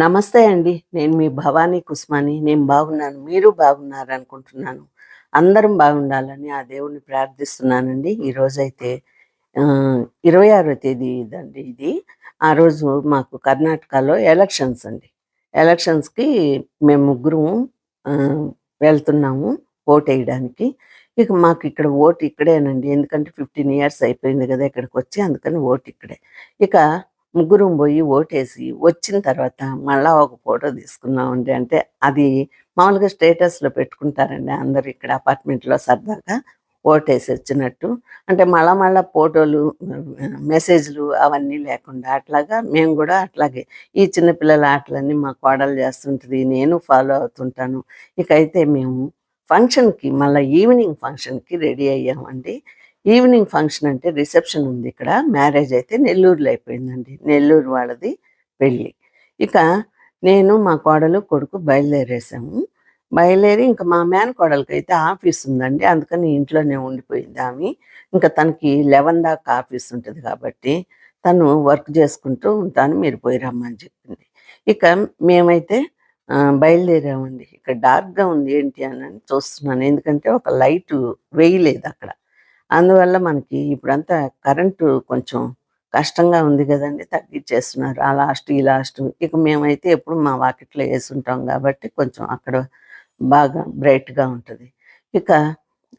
నమస్తే అండి. నేను మీ భవానీ కుస్మాని. నేను బాగున్నాను. మీరు బాగున్నారనుకుంటున్నాను. అందరం బాగుండాలని ఆ దేవుడిని ప్రార్థిస్తున్నానండి. ఈరోజైతే ఇరవై ఆరో తేదీ ఇదండి ఇది. ఆ రోజు మాకు కర్ణాటకలో ఎలక్షన్స్ అండి. ఎలక్షన్స్‌కి మేము ముగ్గురం వెళ్తున్నాము ఓటు వేయడానికి ఇక మాకు ఇక్కడ ఓటు ఇక్కడేనండి. ఎందుకంటే 15 ఇయర్స్ అయిపోయింది కదా ఇక్కడికి వచ్చి అందుకని ఓటు ఇక్కడే. ఇక ముగ్గురం పోయి ఓటేసి వచ్చిన తర్వాత మళ్ళా ఒక ఫోటో తీసుకున్నామండి. అంటే అది మామూలుగా స్టేటస్‌లో పెట్టుకుంటారండి అందరూ ఇక్కడ అపార్ట్మెంట్‌లో సరదాగా ఓటేసి వచ్చినట్టు. అంటే మళ్ళా మళ్ళా ఫోటోలు మెసేజ్‌లు అవన్నీ లేకుండా అట్లాగా మేము కూడా అట్లాగే ఈ చిన్నపిల్లల ఆటలన్నీ మా కోడలు చేస్తుంటది. నేను ఫాలో అవుతుంటాను. ఇకైతే మేము ఫంక్షన్‌కి మళ్ళీ ఈవినింగ్ ఫంక్షన్‌కి రెడీ అయ్యామండి. ఈవినింగ్ ఫంక్షన్ అంటే రిసెప్షన్ ఉంది ఇక్కడ. మ్యారేజ్ అయితే నెల్లూరులో అయిపోయిందండి. నెల్లూరు వాళ్ళది పెళ్ళి ఇక నేను, మా కోడలు, కొడుకు బయలుదేరేసాము. బయలుదేరి ఇంకా మా మేన కోడలకి అయితే ఆఫీస్ ఉందండి. అందుకని ఇంట్లోనే ఉండిపోయింది ఆమె. ఇంకా తనకి 11 దాకా ఆఫీస్ ఉంటుంది కాబట్టి తను వర్క్ చేసుకుంటూ ఉంటాను. మీరు పోయి రమ్మని చెప్పింది. ఇక మేమైతే బయలుదేరామండి. ఇక్కడ డార్క్‌గా ఉంది ఏంటి అని చూస్తున్నాను. ఎందుకంటే ఒక లైటు వేయలేదక్కడ. అందువల్ల మనకి ఇప్పుడంతా కరెంటు కొంచెం కష్టంగా ఉంది కదండి తగ్గించేస్తున్నారు ఆ లాస్ట్, ఈ లాస్ట్. ఇక మేమైతే ఎప్పుడు మా వాకిట్లో వేసుంటాం కాబట్టి కొంచెం అక్కడ బాగా బ్రైట్‌గా ఉంటుంది ఇక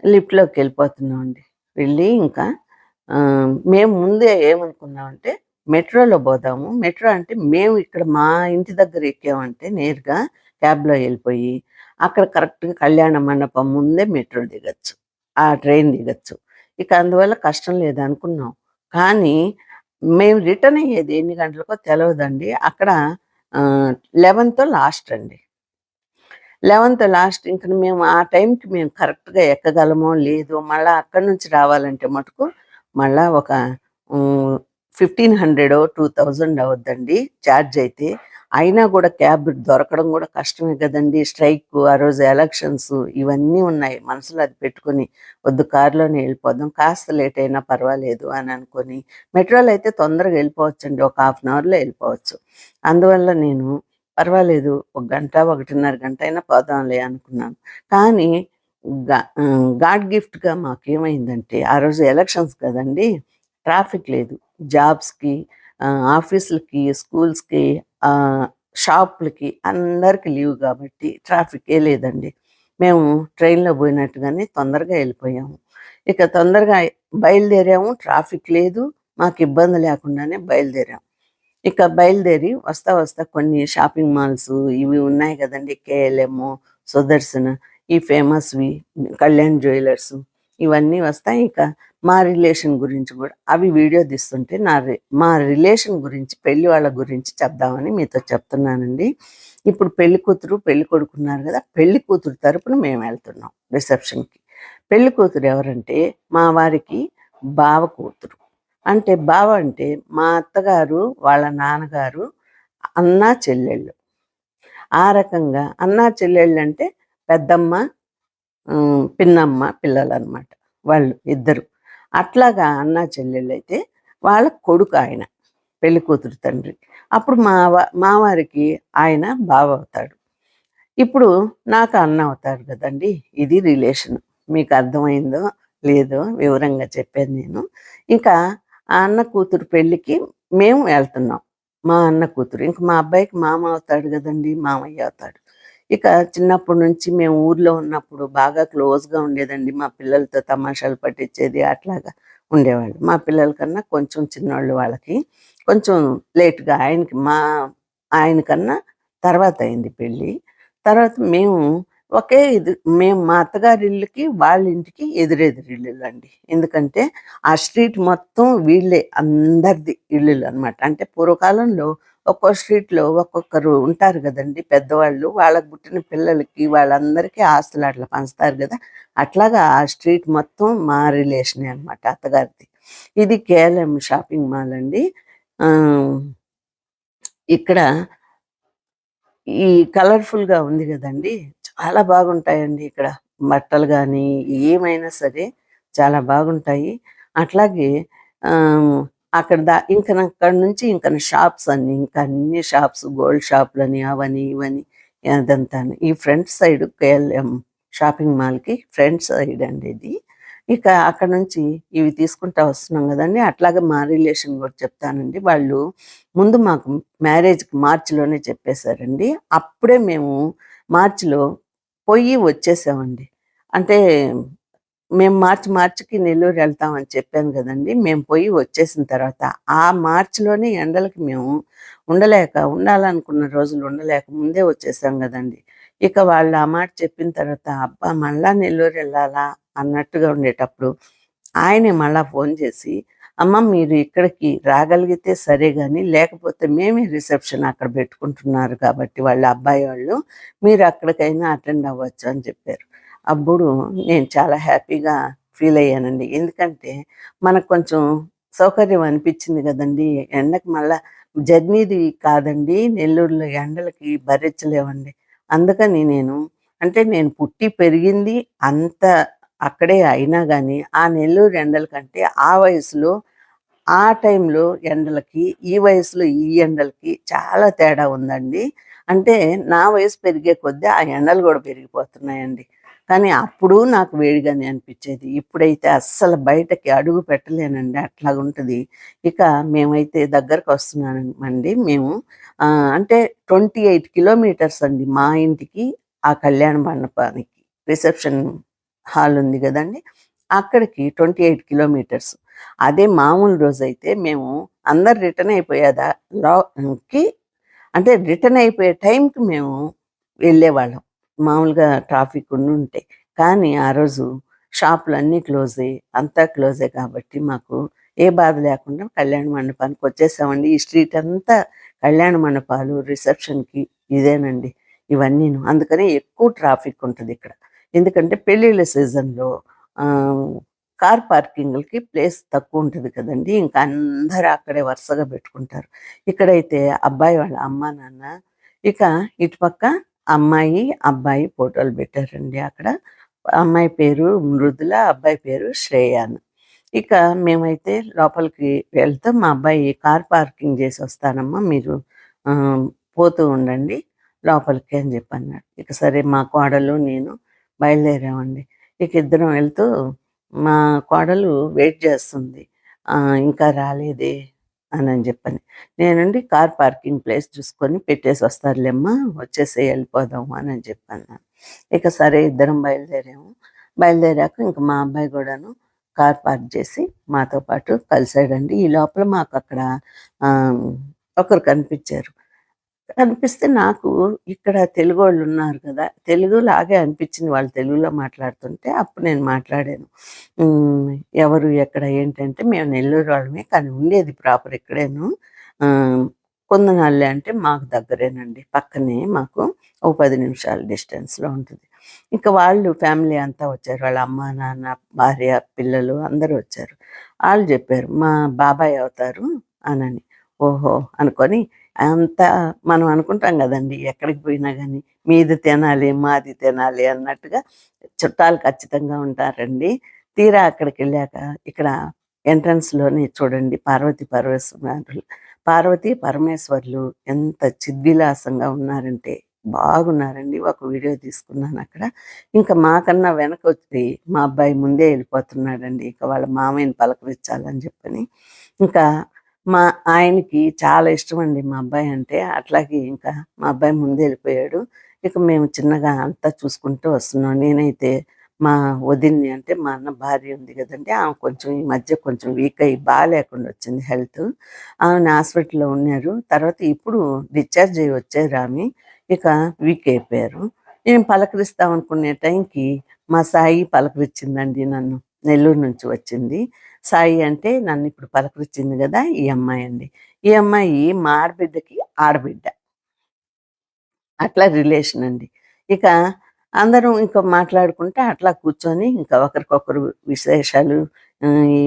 లిఫ్ట్‌లోకెళ్ళిపోతున్నామండి. వెళ్ళి ఇంకా మేము ముందే ఏమనుకున్నామంటే మెట్రోలో పోదాము మెట్రో అంటే మేము ఇక్కడ మా ఇంటి దగ్గర ఎక్కామంటే నేరుగా క్యాబ్‌లో వెళ్ళిపోయి అక్కడ కరెక్ట్‌గా కళ్యాణ మండపం ముందే మెట్రో దిగచ్చు ఆ ట్రైన్ దిగొచ్చు. ఇక అందువల్ల కష్టం లేదనుకున్నాం. కానీ మేము రిటర్న్ అయ్యేది ఎన్ని గంటలకో తెలవదండి. అక్కడ లెవెన్తో లాస్ట్ అండి. 11తో లాస్ట్ ఇంక మేము ఆ టైంకి మేము కరెక్ట్‌గా ఎక్కగలమో లేదు మళ్ళీ అక్కడి నుంచి రావాలంటే మటుకు మళ్ళా ఒక ఫిఫ్టీన్ హండ్రెడ్ టూ థౌజండ్ అవుద్దండి ఛార్జ్ అయితే. అయినా కూడా క్యాబ్ దొరకడం కూడా కష్టమే కదండి స్ట్రైక్ ఆ రోజు ఎలక్షన్స్ ఇవన్నీ ఉన్నాయి. మనసులో అది పెట్టుకొని వద్దు కారులోనే వెళ్ళిపోదాం కాస్త లేట్ అయినా పర్వాలేదు అని అనుకొని మెట్రోలో అయితే తొందరగా యెళ్ళిపోవచ్చండి. ఒక హాఫ్ అన్ అవర్‌లో వెళ్ళిపోవచ్చు అందువల్ల నేను పర్వాలేదు ఒక గంట, 1:30 గంట అయినా పోదాంలే అనుకున్నాను. కానీ గా గాడ్ గిఫ్ట్‌గా మాకేమైందంటే ఆ రోజు ఎలక్షన్స్ కదండీ! ట్రాఫిక్ లేదు. జాబ్స్‌కి ఆఫీసులకి, స్కూల్స్‌కి ఆహ్, షాపులకి అందరికి లీవ్ కాబట్టి ట్రాఫిక్కే లేదండి. మేము ట్రైన్‌లో పోయినట్టుగానే తొందరగా వెళ్ళిపోయాము ఇక తొందరగా బయలుదేరాము. ట్రాఫిక్ లేదు. మాకు ఇబ్బంది లేకుండానే బయలుదేరాం. ఇక బయలుదేరి వస్తా వస్తా కొన్ని షాపింగ్ మాల్స్ ఇవి ఉన్నాయి కదండి కేఎల్ఎమ్, సుదర్శన్ ఈ ఫేమస్‌వి కళ్యాణ్ జ్యువెలర్స్ ఇవన్నీ వస్తాయి. ఇక మా రిలేషన్ గురించి కూడా అవి వీడియో తీస్తుంటే నా మా రిలేషన్ గురించి పెళ్ళి వాళ్ళ గురించి చెప్దామని మీతో చెప్తున్నానండి. ఇప్పుడు పెళ్ళి కూతురు, పెళ్ళి కొడుకున్నారు కదా పెళ్ళి కూతురు తరపున మేము వెళ్తున్నాం రిసెప్షన్‌కి. పెళ్ళి కూతురు ఎవరంటే మా వారికి బావ కూతురు. అంటే బావ అంటే మా అత్తగారు, వాళ్ళ నాన్నగారు అన్నా, చెల్లెళ్ళు. ఆ రకంగా అన్నా, చెల్లెళ్ళు అంటే పెద్దమ్మ, పిన్నమ్మ పిన్నమ్మ పిల్లలనమాట. వాళ్ళు ఇద్దరు. అట్లాగా అన్నా, చెల్లెళ్ళైతే వాళ్ళ కొడుకాయన. పెళ్ళి కూతురు తండ్రి. అప్పుడు మా మావారికి ఆయన బావ అవుతాడు. ఇప్పుడు నాకు అన్న అవుతాడు కదండి ఇది రిలేషన్. మీకు అర్థమైందో లేదో వివరంగా చెప్పాను నేను. ఇంకా ఆ అన్న కూతురు పెళ్ళికి మేము వెళ్తున్నాం. మా అన్న కూతురు. ఇంక మా అబ్బాయికి మామ అవుతాడు కదండి మామయ్య అవుతాడు. ఇక చిన్నప్పటి నుంచి మేము ఊర్లో ఉన్నప్పుడు బాగా క్లోజ్‌గా ఉండేదండి. మా పిల్లలతో తమాషాలు పట్టించేది అట్లాగా ఉండేవాళ్ళు. మా పిల్లల కన్నా కొంచెం చిన్నవాళ్ళు వాళ్ళకి. కొంచెం లేట్‌గా ఆయనకి మా ఆయనకన్నా తర్వాత అయింది పెళ్ళి తర్వాత మేము ఒకే ఇది మేము మా అత్తగారి ఇల్లుకి, వాళ్ళ ఇంటికి ఎదురెదురిల్లులండి. ఎందుకంటే ఆ స్ట్రీట్ మొత్తం వీళ్ళే అందరిది ఇల్లులనమాట. అంటే పూర్వకాలంలో ఒక్కో స్ట్రీట్‌లో ఒక్కొక్కరు ఉంటారు కదండి పెద్దవాళ్ళు. వాళ్ళకు పుట్టిన పిల్లలకి వాళ్ళందరికీ ఆస్తులు అట్లా పంచుతారు కదా అట్లాగా ఆ స్ట్రీట్ మొత్తం మా రిలేషనే అనమాట అత్తగారిది. ఇది కేఎల్ఎం షాపింగ్ మాల్ అండి. ఇక్కడ ఈ కలర్‌ఫుల్‌గా ఉంది కదండి చాలా బాగుంటాయండి ఇక్కడ. బట్టలు కానీ ఏమైనా సరే చాలా బాగుంటాయి. అట్లాగే అక్కడ దా ఇంకా అక్కడ నుంచి ఇంకా షాప్స్ అన్ని ఇంకా అన్ని షాప్స్ గోల్డ్ షాపులని అవని ఇవని అదంతా ఈ ఫ్రంట్ సైడ్ కేఎల్ఎం షాపింగ్ మాల్కి ఫ్రంట్ సైడ్ అండి ఇది. ఇక అక్కడ నుంచి ఇవి తీసుకుంటా వస్తున్నాం కదండి. అట్లాగే మా రిలేషన్ కూడా చెప్తానండి. వాళ్ళు ముందు మాకు మ్యారేజ్కి మార్చిలోనే చెప్పేశారండి. అప్పుడే మేము మార్చిలో పొయ్యి వచ్చేసామండి. అంటే మేము మార్చి మార్చికి నెల్లూరు వెళ్తామని చెప్పాను కదండి. మేము పోయి వచ్చేసిన తర్వాత ఆ మార్చిలోనే ఎండలకి మేము ఉండలేక ఉండాలనుకున్న రోజులు ఉండలేక ముందే వచ్చేసాం కదండి. ఇక వాళ్ళు ఆ మాట చెప్పిన తర్వాత అబ్బా మళ్ళా నెల్లూరు వెళ్ళాలా? అన్నట్టుగా ఉండేటప్పుడు ఆయనే మళ్ళా ఫోన్ చేసి అమ్మ మీరు ఇక్కడికి రాగలిగితే సరే కానీ లేకపోతే మేమే రిసెప్షన్ అక్కడ పెట్టుకుంటున్నారు కాబట్టి వాళ్ళ అబ్బాయి వాళ్ళు మీరు అక్కడికైనా అటెండ్ అవ్వచ్చు అని చెప్పారు. అప్పుడు నేను చాలా హ్యాపీగా ఫీల్ అయ్యానండి. ఎందుకంటే మనకు కొంచెం సౌకర్యం అనిపించింది కదండి. ఎండకి మళ్ళా జర్నీది కాదండి. నెల్లూరులో ఎండలకి భరించలేవండి అందుకని నేను అంటే నేను పుట్టి పెరిగింది అంత అక్కడే అయినా కానీ ఆ నెల్లూరు ఎండల కంటే ఆ వయసులో ఆ టైంలో ఎండలకి ఈ వయసులో ఈ ఎండలకి చాలా తేడా ఉందండి. అంటే నా వయసు పెరిగే కొద్దీ ఆ ఎండలు కూడా పెరిగిపోతున్నాయండి. కానీ అప్పుడు నాకు వేడిగానే అనిపించేది. ఇప్పుడైతే అస్సలు బయటకి అడుగు పెట్టలేనండి. అట్లా ఉంటుంది. ఇక మేమైతే దగ్గరకు వస్తున్నామండి. మేము అంటే ట్వంటీ ఎయిట్ కిలోమీటర్స్ అండి మా ఇంటికి ఆ కళ్యాణ మండపానికి. రిసెప్షన్ హాల్ ఉంది కదండి. అక్కడికి ట్వంటీ ఎయిట్ కిలోమీటర్స్. అదే మామూలు రోజు అయితే మేము అందరు రిటర్న్ అయిపోయేదా లాకి అంటే రిటర్న్ అయిపోయే టైంకి మేము వెళ్ళేవాళ్ళం. మామూలుగా ట్రాఫిక్ ఉండి ఉంటాయి కానీ ఆ రోజు షాపులు అన్నీ క్లోజ్ అయ్యి అంతా క్లోజే కాబట్టి మాకు ఏ బాధ లేకుండా కళ్యాణ మండపానికి వచ్చేసామండి. ఈ స్ట్రీట్ అంతా కళ్యాణ మండపాలు రిసెప్షన్కి ఇదేనండి ఇవన్నీ అందుకనే ఎక్కువ ట్రాఫిక్ ఉంటుంది ఇక్కడ. ఎందుకంటే పెళ్ళిళ్ళ సీజన్లో కార్ పార్కింగ్లకి ప్లేస్ తక్కువ ఉంటుంది కదండి. ఇంకా అందరూ అక్కడే వరుసగా పెట్టుకుంటారు. ఇక్కడైతే అబ్బాయి వాళ్ళ అమ్మ నాన్న ఇక ఇటుపక్క అమ్మాయి అబ్బాయి ఫోటోలు పెట్టారండి అక్కడ. అమ్మాయి పేరు మృదుల అబ్బాయి పేరు శ్రేయాన్. ఇక మేమైతే లోపలికి వెళ్తూ. మా అబ్బాయి కార్ పార్కింగ్ చేసి వస్తానమ్మా మీరు పోతూ ఉండండి లోపలికి అని చెప్పి అన్నాడు ఇక సరే మా కోడలు నేను బయలుదేరామండి. ఇక ఇద్దరం వెళ్తూ మా కోడలు వెయిట్ చేస్తుంది. ఇంకా రాలేదే అని అని చెప్పని. నేనుండి కార్ పార్కింగ్ ప్లేస్ చూసుకొని పెట్టేసి వస్తారులేమ్మా వచ్చేసి వెళ్ళిపోదాము అని అని చెప్పాను ఇక సరే ఇద్దరం బయలుదేరాము. బయలుదేరాక ఇంకా మా అబ్బాయి కూడాను కార్ పార్క్ చేసి మాతో పాటు కలిసాడండి. ఈ లోపల మాకు అక్కడ ఒకరు కనిపించారు. అనిపిస్తే నాకు ఇక్కడ తెలుగు వాళ్ళు ఉన్నారు కదా తెలుగు లాగే అనిపించింది వాళ్ళు తెలుగులో మాట్లాడుతుంటే అప్పుడు నేను మాట్లాడాను. ఎవరు ఎక్కడ ఏంటంటే మేము నెల్లూరు వాళ్ళమే కానీ ఉండేది ప్రాపర్ ఇక్కడేను కొందనాళ్ళే అంటే మాకు దగ్గరేనండి పక్కనే మాకు ఓ పది నిమిషాల డిస్టెన్స్లో ఉంటుంది. ఇంకా వాళ్ళు ఫ్యామిలీ అంతా వచ్చారు వాళ్ళ అమ్మ నాన్న భార్య పిల్లలు అందరూ వచ్చారు. వాళ్ళు చెప్పారు మా బాబాయ్ అవుతారు అనని. ఓహో అనుకొని అంతా మనం అనుకుంటాం కదండి ఎక్కడికి పోయినా కానీ మీది తినాలి మాది తినాలి అన్నట్టుగా చుట్టాలు ఖచ్చితంగా ఉంటారండి. తీరా అక్కడికి వెళ్ళాక ఇక్కడ ఎంట్రన్స్లోనే చూడండి పార్వతి పరమేశ్వరులు పార్వతి పరమేశ్వర్లు ఎంత చిద్విలాసంగా ఉన్నారంటే బాగున్నారండి. ఒక వీడియో తీసుకున్నాను అక్కడ. ఇంకా మాకన్నా వెనక వచ్చి మా అబ్బాయి ముందే వెళ్ళిపోతున్నాడండి. ఇంకా వాళ్ళ మామయ్యని పలకరించాలని చెప్పని. ఇంకా మా ఆయనకి చాలా ఇష్టం అండి మా అబ్బాయి అంటే. అట్లాగే ఇంకా మా అబ్బాయి ముందు వెళ్ళిపోయాడు ఇక మేము చిన్నగా అంతా చూసుకుంటూ వస్తున్నాం. నేనైతే మా వదిన్ని అంటే మా అన్న భార్య ఉంది కదండి. ఆమె కొంచెం ఈ మధ్య కొంచెం వీక్ అయ్యి బాగాలేకుండా వచ్చింది హెల్త్ ఆమె హాస్పిటల్లో ఉన్నారు. తర్వాత ఇప్పుడు డిశ్చార్జ్ అయ్యి వచ్చారు ఆమె. ఇక వీక్ అయిపోయారు. నేను పలకరిస్తామనుకునే టైంకి మా సాయి పలకరించిందండి నన్ను. నెల్లూరు నుంచి వచ్చింది. సాయి అంటే నన్ను ఇప్పుడు పలకరించింది కదా ఈ అమ్మాయి అండి. ఈ అమ్మాయి మా ఆడబిడ్డకి ఆడబిడ్డ. అట్లా రిలేషన్ అండి. ఇక అందరం ఇంకా మాట్లాడుకుంటే అట్లా కూర్చొని ఇంకా ఒకరికొకరు విశేషాలు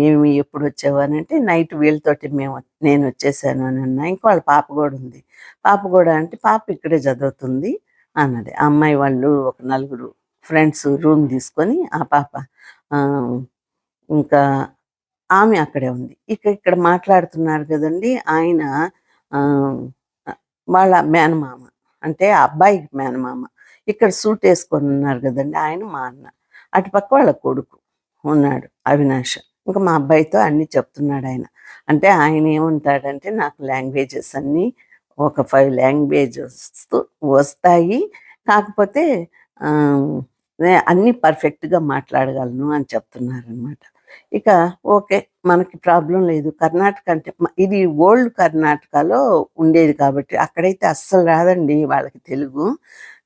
ఏమి ఎప్పుడు వచ్చావు అని అంటే నైట్ వీళ్ళతోటి మేము నేను వచ్చేసాను అని అన్నా. ఇంకా వాళ్ళ పాప కూడా ఉంది. పాప కూడా అంటే పాప ఇక్కడే చదువుతుంది అన్నది. ఆ అమ్మాయి వాళ్ళు ఒక నలుగురు ఫ్రెండ్స్ రూమ్ తీసుకొని ఆ పాప ఇంకా ఆమె అక్కడే ఉంది. ఇక ఇక్కడ మాట్లాడుతున్నారు కదండి ఆయన ఆ, వాళ్ళ మేనమామ అంటే ఆ అబ్బాయికి మేనమామ. ఇక్కడ సూట్ వేసుకొని ఉన్నారు కదండి ఆయన మా అన్న. అటుపక్క వాళ్ళ కొడుకు ఉన్నాడు అవినాష్. ఇంకా మా అబ్బాయితో అన్ని చెప్తున్నాడు ఆయన. అంటే ఆయన ఏముంటాడంటే నాకు లాంగ్వేజెస్ అన్నీ ఒక ఫైవ్ లాంగ్వేజెస్ వస్తాయి. కాకపోతే ఆ, అన్నీ పర్ఫెక్ట్గా మాట్లాడగలను అని చెప్తున్నారనమాట ఇక ఓకే మనకి ప్రాబ్లం లేదు. కర్ణాటక అంటే ఇది ఓల్డ్ కర్ణాటకలో ఉండేది కాబట్టి అక్కడైతే అస్సలు రాదండి వాళ్ళకి తెలుగు.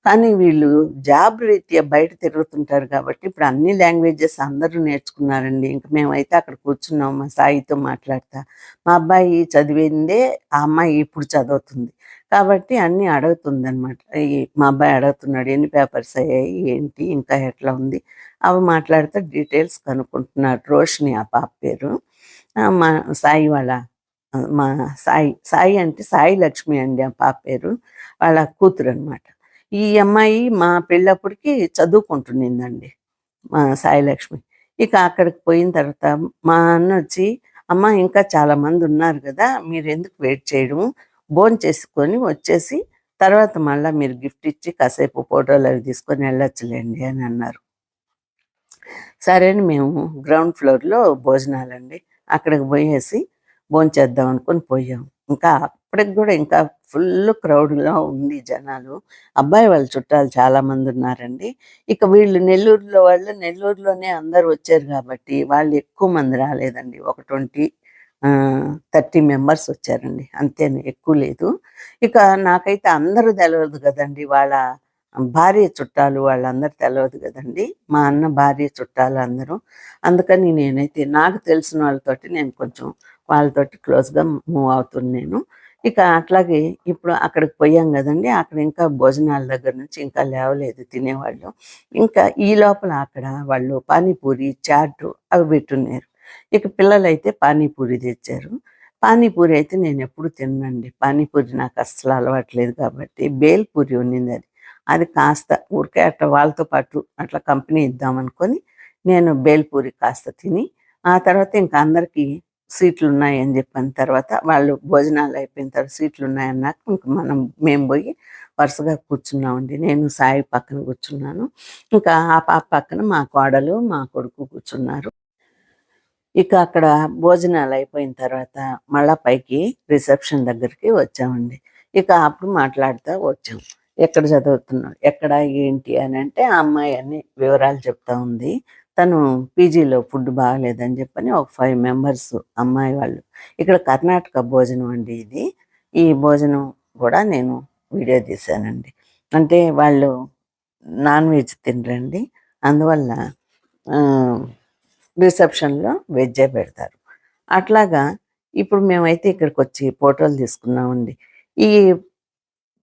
కానీ వీళ్ళు జాబ్ రీత్యా బయట తిరుగుతుంటారు కాబట్టి ఇప్పుడు అన్ని లాంగ్వేజెస్ అందరూ నేర్చుకున్నారండి. ఇంకా మేమైతే అక్కడ కూర్చున్నాం మా సాయితో మాట్లాడతా. మా అబ్బాయి చదివిందే ఆ అమ్మాయి ఇప్పుడు చదువుతుంది. కాబట్టి అన్నీ అడుగుతుందనమాట మా అబ్బాయి అడుగుతున్నాడు ఎన్ని పేపర్స్ అయ్యాయి? ఏంటి? ఇంకా ఎట్లా ఉంది? అవి మాట్లాడితే డీటెయిల్స్ కనుక్కుంటున్నారు రోషిని ఆ పాప పేరు. ఆ, మా సాయి వాళ్ళ మా సాయి సాయి అంటే సాయి లక్ష్మి అండి ఆ పాప పేరు వాళ్ళ కూతురు అనమాట ఈ అమ్మాయి మా పెళ్ళప్పటికి చదువుకుంటుండిందండి మా సాయి లక్ష్మి. ఇక అక్కడికి పోయిన తర్వాత మా అన్న వచ్చి అమ్మ ఇంకా చాలా మంది ఉన్నారు కదా మీరు ఎందుకు వెయిట్ చేయడము? చేసుకొని వచ్చేసి తర్వాత మళ్ళీ మీరు గిఫ్ట్ ఇచ్చి కాసేపు ఫోటోలు అవి తీసుకొని వెళ్ళొచ్చులేండి అని అన్నారు. సరే అని మేము గ్రౌండ్ ఫ్లోర్లో భోజనాలండి. అక్కడికి పోయేసి భోంచేద్దాం అనుకొని పోయాం. ఇంకా అప్పటికి కూడా ఇంకా ఫుల్ క్రౌడ్లో ఉంది జనాలు. అబ్బాయి వాళ్ళ చుట్టాలు చాలా మంది ఉన్నారండి. ఇక వీళ్ళు నెల్లూరులో వాళ్ళు నెల్లూరులోనే అందరు వచ్చారు కాబట్టి వాళ్ళు ఎక్కువ మంది రాలేదండి. ఒక ట్వంటీ థర్టీ మెంబర్స్ వచ్చారండి. అంతేనే ఎక్కువ లేదు. ఇక నాకైతే అందరూ తెలియదు కదండి. వాళ్ళ భార్య చుట్టాలు వాళ్ళందరూ తెలియదు కదండి. మా అన్న భార్య చుట్టాలు అందరూ. అందుకని నేనైతే నాకు తెలిసిన వాళ్ళతోటి నేను కొంచెం వాళ్ళతోటి క్లోజ్గా మూవ్ అవుతున్నాను ఇక అట్లాగే ఇప్పుడు అక్కడికి పోయాం కదండి. అక్కడ ఇంకా భోజనాల దగ్గర నుంచి ఇంకా లేవలేదు తినేవాళ్ళు. ఇంకా ఈ లోపల అక్కడ వాళ్ళు పానీపూరి చాట్ అవి పెట్టున్నారు. ఇక పిల్లలైతే పానీపూరి తెచ్చారు. పానీపూరి అయితే నేను ఎప్పుడు తినండి పానీపూరి నాకు అస్సలు అలవాట్లేదు కాబట్టి బేల్పూరి ఉన్నింది అది. అది కాస్త ఊరికే అట్లా వాళ్ళతో పాటు అట్లా కంపెనీ ఇద్దాం అనుకొని నేను బేల్పూరి కాస్త తిని ఆ తర్వాత ఇంకా అందరికీ సీట్లు ఉన్నాయని చెప్పిన తర్వాత వాళ్ళు భోజనాలు అయిపోయిన తర్వాత సీట్లు ఉన్నాయన్నాక ఇంక మనం మేము పోయి వరుసగా కూర్చున్నామండి. నేను సాయి పక్కన కూర్చున్నాను. ఇంకా ఆ పాప పక్కన మా కోడలు మా కొడుకు కూర్చున్నారు. ఇక అక్కడ భోజనాలు అయిపోయిన తర్వాత మళ్ళా పైకి రిసెప్షన్ దగ్గరికి వచ్చామండి. ఇక అప్పుడు మాట్లాడుతూ వచ్చాం. ఎక్కడ చదువుతున్నావు? ఎక్కడ? ఏంటి? అని అంటే ఆ అమ్మాయి అన్ని వివరాలు చెప్తా ఉంది. తను పీజీలో ఫుడ్ బాగాలేదని చెప్పని ఒక ఫైవ్ మెంబర్స్ అమ్మాయి వాళ్ళు. ఇక్కడ కర్ణాటక భోజనం అండి ఇది. ఈ భోజనం కూడా నేను వీడియో తీశానండి. అంటే వాళ్ళు నాన్ వెజ్ తినరండి. అందువల్ల ఆ, రిసెప్షన్లో వెజ్జే పెడతారు. అట్లాగా ఇప్పుడు మేమైతే ఇక్కడికి వచ్చి ఫోటోలు తీసుకున్నామండి. ఈ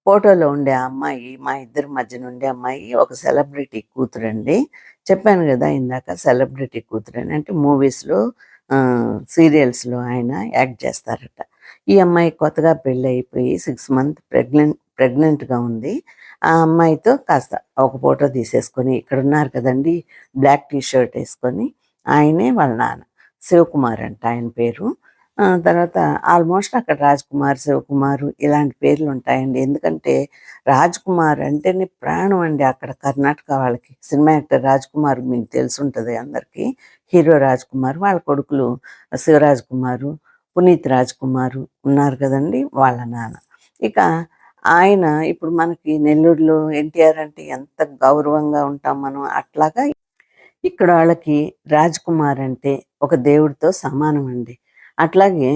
ఫోటోలో ఉండే అమ్మాయి మా ఇద్దరి మధ్యన ఉండే అమ్మాయి ఒక సెలబ్రిటీ కూతురండి. చెప్పాను కదా ఇందాక సెలబ్రిటీ కూతురని. అంటే మూవీస్లో సీరియల్స్లో ఆయన యాక్ట్ చేస్తారట. ఈ అమ్మాయి కొత్తగా పెళ్ళి అయిపోయి సిక్స్ మంత్ ప్రెగ్నెంట్ ప్రెగ్నెంట్గా ఉంది. ఆ అమ్మాయితో కాస్త ఒక ఫోటో తీసేసుకొని ఇక్కడ ఉన్నారు కదండి బ్లాక్ టీ షర్ట్ వేసుకొని ఆయనే వాళ్ళ నాన్న. శివకుమార్ అంట ఆయన పేరు. ఆ, తర్వాత ఆల్మోస్ట్ అక్కడ రాజ్కుమార్ శివకుమార్ ఇలాంటి పేర్లు ఉంటాయండి. ఎందుకంటే రాజ్ కుమార్ అంటేనే ప్రాణం అండి అక్కడ కర్ణాటక వాళ్ళకి. సినిమా యాక్టర్ రాజ్ కుమార్ మీకు తెలిసి ఉంటుంది అందరికీ. హీరో రాజ్ కుమార్ వాళ్ళ కొడుకులు శివరాజ్ కుమారు పునీత్ రాజ్ ఉన్నారు కదండి వాళ్ళ నాన్న. ఇక ఆయన ఇప్పుడు మనకి నెల్లూరులో ఎన్టీఆర్ అంటే ఎంత గౌరవంగా ఉంటాం మనం అట్లాగా ఇక్కడ వాళ్ళకి రాజ్ కుమార్ అంటే ఒక దేవుడితో సమానం అండి అట్లాగే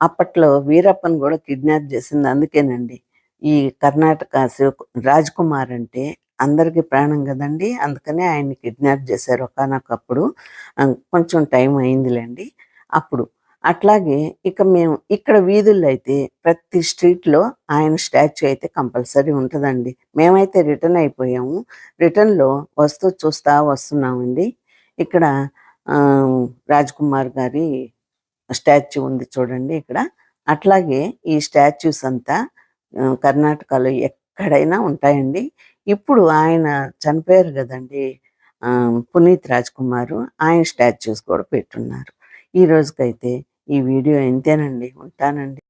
అప్పట్లో వీరప్పను కూడా కిడ్నాప్ చేసింది అందుకేనండి. ఈ కర్ణాటక శివ రాజ్ కుమార్ అంటే అందరికి ప్రాణం కదండి. అందుకనే ఆయన్ని కిడ్నాప్ చేశారు ఒకనొకప్పుడు. కొంచెం టైం అయిందిలేండి. అప్పుడు అట్లాగే ఇక మేము ఇక్కడ వీధుల్లో అయితే ప్రతి స్ట్రీట్లో ఆయన స్టాచ్యూ అయితే కంపల్సరీ ఉంటుందండి. మేమైతే రిటర్న్ అయిపోయాము. రిటర్న్లో వస్తూ చూస్తా వస్తున్నామండి. ఇక్కడ ఆ, కుమార్ గారి స్టాచ్యూ ఉంది చూడండి ఇక్కడ. అట్లాగే ఈ స్టాచ్యూస్ అంతా కర్ణాటకలో ఎక్కడైనా ఉంటాయండి. ఇప్పుడు ఆయన చనిపోయారు కదండి పునీత్ రాజ్ కుమార్ ఆయన స్టాచ్యూస్ కూడా పెట్టున్నారు. ఈ రోజుకైతే ఈ వీడియో ఇంతేనండి. ఉంటానండి.